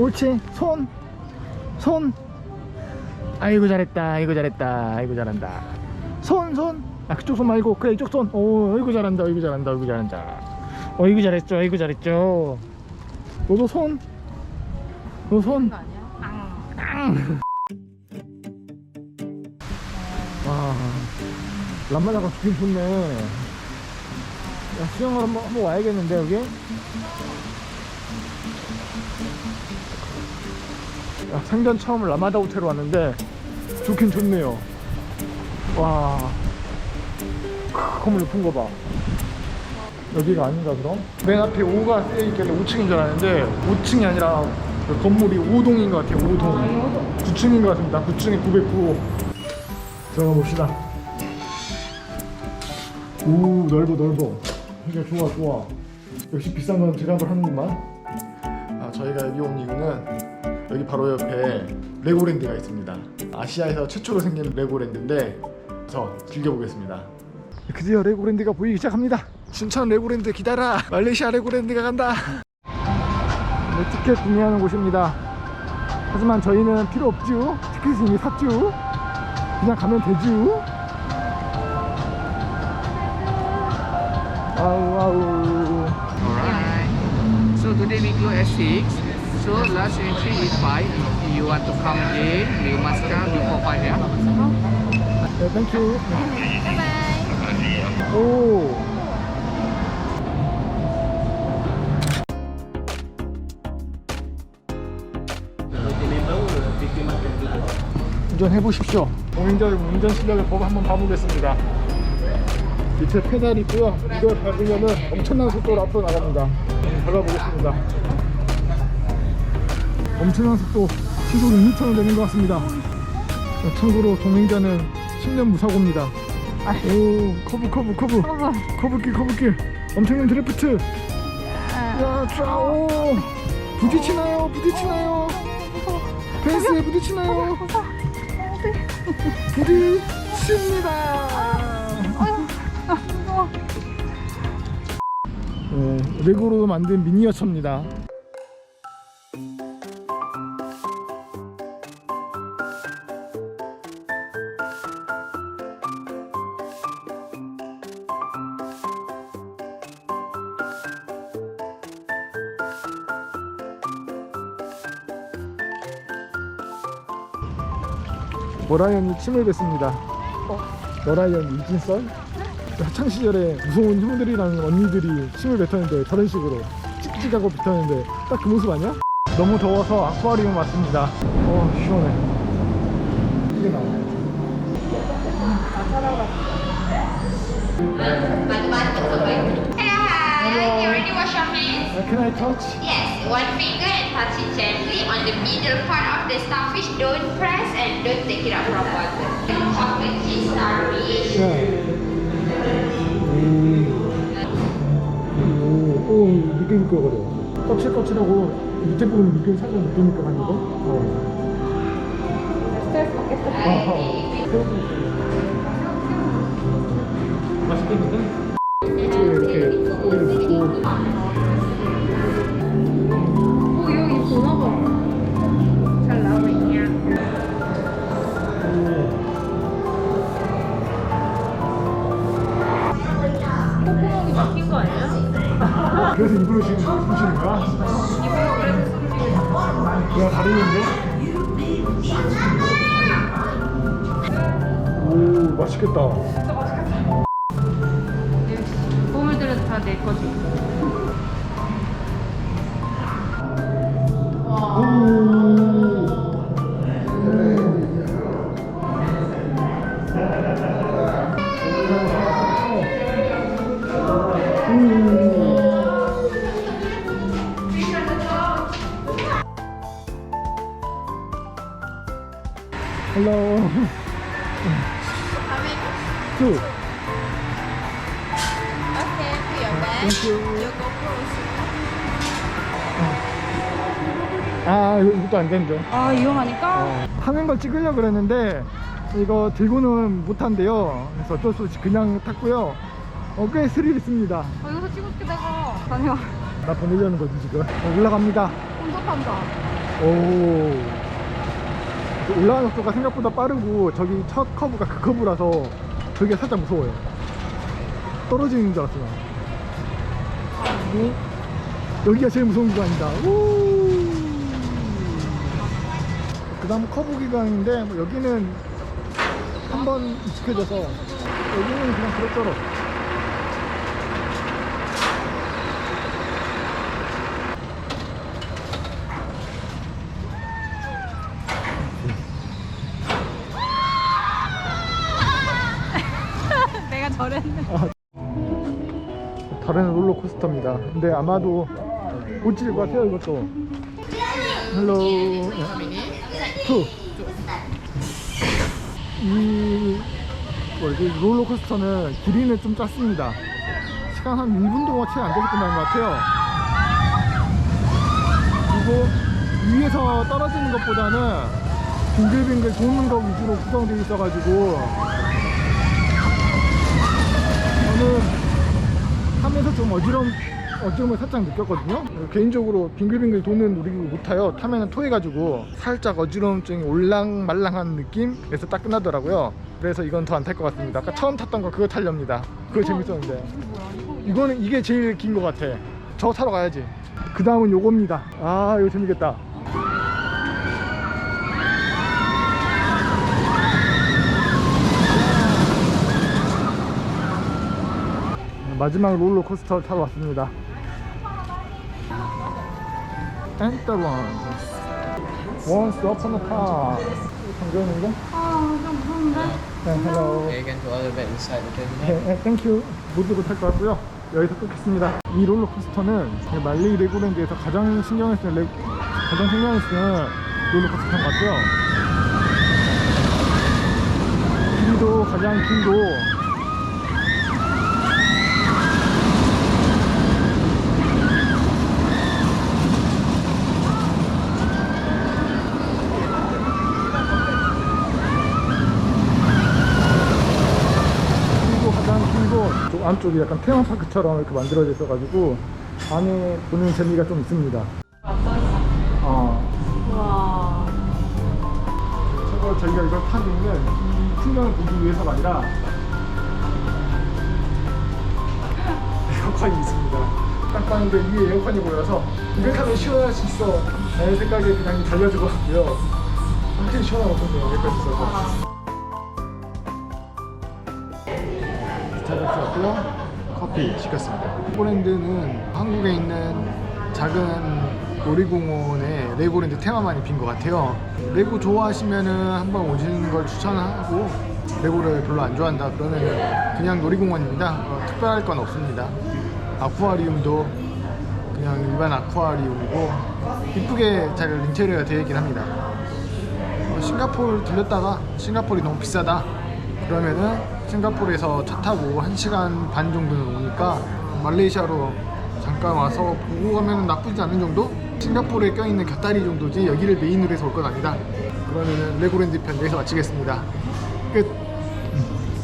옳지 손 손. 아이고 잘했다 아이고 잘했다 아이고 잘한다 손 손. 아 그쪽 손 말고 그래 이쪽 손. 오 아이고 잘한다 아이고 잘한다 아이고 잘한다. 어이구 잘했죠 아이고 잘했죠. 너도 손. 너 손. 와 람마다가 좋긴 좋네 야 수영을 한번, 한번 와야겠는데 여기 야, 생전 처음 라마다 호텔 왔는데 좋긴 좋네요 와 크, 건물 높은 거봐 여기가 아닌가 그럼? 맨 앞에 5가 쓰여있길래 5층인 줄 알았는데 5층이 아니라 그 건물이 5동인 것 같아요 5동 9층인 것 같습니다 9층에 909 들어가 봅시다. 오 넓어 넓어. 그러니까 좋아 좋아. 역시 비싼 건 제값을 하는구만. 아 저희가 여기 온 이유는 여기 바로 옆에 레고랜드가 있습니다. 아시아에서 최초로 생긴 레고랜드인데 저 즐겨보겠습니다. 드디어 레고랜드가 보이기 시작합니다. 춘천 레고랜드 기다라. 말레이시아 레고랜드가 간다. 네, 티켓 구매하는 곳입니다. 하지만 저희는 필요 없죠. 티켓을 이미 샀죠. 그냥 가면 되죠. 아우 아우. Alright. So today we close at 6. So last entry is 5. If you want to come again, you must come before 5 yeah? 네, 땡큐. 바이바이. 오. 운전해 보십시오. 공인자 운전 실력을 보- 한번 봐보겠습니다. 밑에 페달이 있고요. 이걸 밟으면은 엄청난 속도로 앞으로 나갑니다. 한번 밟아보겠습니다. 엄청난 속도 시속 6m는 되는 것 같습니다. 참고로 동행자는 10년 무사고입니다. 오 커브 커브 커브. 커브길 커브길. 엄청난 드래프트. 야 좌우 부딪히나요? 부딪히나요? 펜스에 부딪히나요? 부딪힙니다. 네, 레고로 만든 미니어처입니다 머라이언이 침을 뱉습니다. 머라이언 이진썰? 학창 시절에 무서운 형들이랑 언니들이 침을 뱉었는데 저런 식으로 찍찍하고 뱉었는데 딱 그 모습 아니야? 너무 더워서 아쿠아리움 왔습니다. 어 시원해. 이게 나와. Hello, hi. You already wash your hands? Uh, Can I touch? Yes. One finger and touch it gently on the middle part of the starfish. Don't press and don't take it out from water. Chocolate cheese starfish. 네. 음. 오, 오, 미끌미끌거려. 거칠거칠하고 밑에 부분 미끌 살짝 미끌미끌한 거. 어. 맛있겠는데? 그래서 입으로 지금 숨쉬는 거야? 그냥 가리는데? 오 맛있겠다. 투 Okay, put your bag. 땡큐 You go close. 아 이것도 안 되는데 아 이용하니까? 어, 타는 걸 찍으려고 그랬는데 이거 들고는 못 탄대요 그래서 어쩔 수 없이 그냥 탔고요 어, 꽤 스릴 있습니다 아 여기서 찍어줄게 내가. 다녀. 나 보내려는 거지 지금 어, 올라갑니다 혼자 탄다. 오. 올라가는 속도가 생각보다 빠르고 저기 첫 커브가 그 커브라서 저게 살짝 무서워요. 떨어지는 줄 알았어요. 그리고 여기가 제일 무서운 구간이다. 우. 그다음 커브 기간인데 뭐 여기는 한 번 익숙해져서 여기는 그냥 그럭저럭. 내가 저랬네. 다른 롤러코스터입니다. 근데 아마도 못 찔릴 것 같아요, 이것도. 헬로. 투. 이, 롤러코스터는 길이는 좀 짧습니다. 시간 한 1분 동안 채 안 되게 끝나는 것 같아요. 그리고 위에서 떨어지는 것보다는 빙글빙글 도는 거 위주로 구성되어 있어가지고 저는 타면서 좀 어지러움, 어지러움을 살짝 느꼈거든요. 개인적으로 빙글빙글 도는 놀이기구 못 타요. 타면은 토해가지고 살짝 어지러움증이 올랑말랑한 느낌에서 딱 끝나더라고요. 그래서 이건 더 안 탈 것 같습니다. 아까 처음 탔던 거 그거 타렵니다. 그거 재밌었는데. 이거는 이게 제일 긴 것 같아. 저거 타러 가야지. 그 다음은 요겁니다. 아, 이거 재밌겠다. 마지막 롤러코스터 타러 왔습니다. 엔터원 원스 upon a time? 아좀. 네, hello. You can bit inside the terminal. 네, 네, 땡큐. 못 들고 탈 것 같고요. 여기서 끊겠습니다. 이 롤러코스터는 말리 레고랜드에서 가장 신경을 쓰는 레, 가장 신경을 쓰는 롤러코스터인 것 같아요. 길이도 가장 길고 쪽 안쪽이 약간 테마파크처럼 이렇게 만들어져 있어가지고 안에 보는 재미가 좀 있습니다. 어, 와. 저거 저희가 이걸 타고 있는 이 풍경을 보기 위해서가 아니라 에어컨이 있습니다. 딱 봤는데 위에 에어컨이 보여서 이걸 타면 시원할 수 있어. 내 생각에 그냥 달려주고 왔고요. 것 같네요. 에어컨 있어서. 스타벅스였고요. 커피 시켰습니다. 포랜드는 한국에 있는 작은 놀이공원에 레고랜드 테마만이 빈 것 같아요. 레고 좋아하시면은 한번 오시는 걸 추천하고 레고를 별로 안 좋아한다 그러면 그냥 놀이공원입니다. 어, 특별할 건 없습니다. 아쿠아리움도 그냥 일반 아쿠아리움이고 이쁘게 잘 인테리어가 되어 있긴 합니다. 어, 싱가포르 들렸다가 싱가포르이 너무 비싸다 그러면은 싱가포르에서 차 타고 1시간 반 정도는 오니까 말레이시아로 잠깐 와서 보고 가면 나쁘지 않은 정도? 싱가포르에 껴있는 곁다리 정도지 여기를 메인으로 해서 올 건 아니다 그러면은 레고랜드 편 여기서 마치겠습니다 끝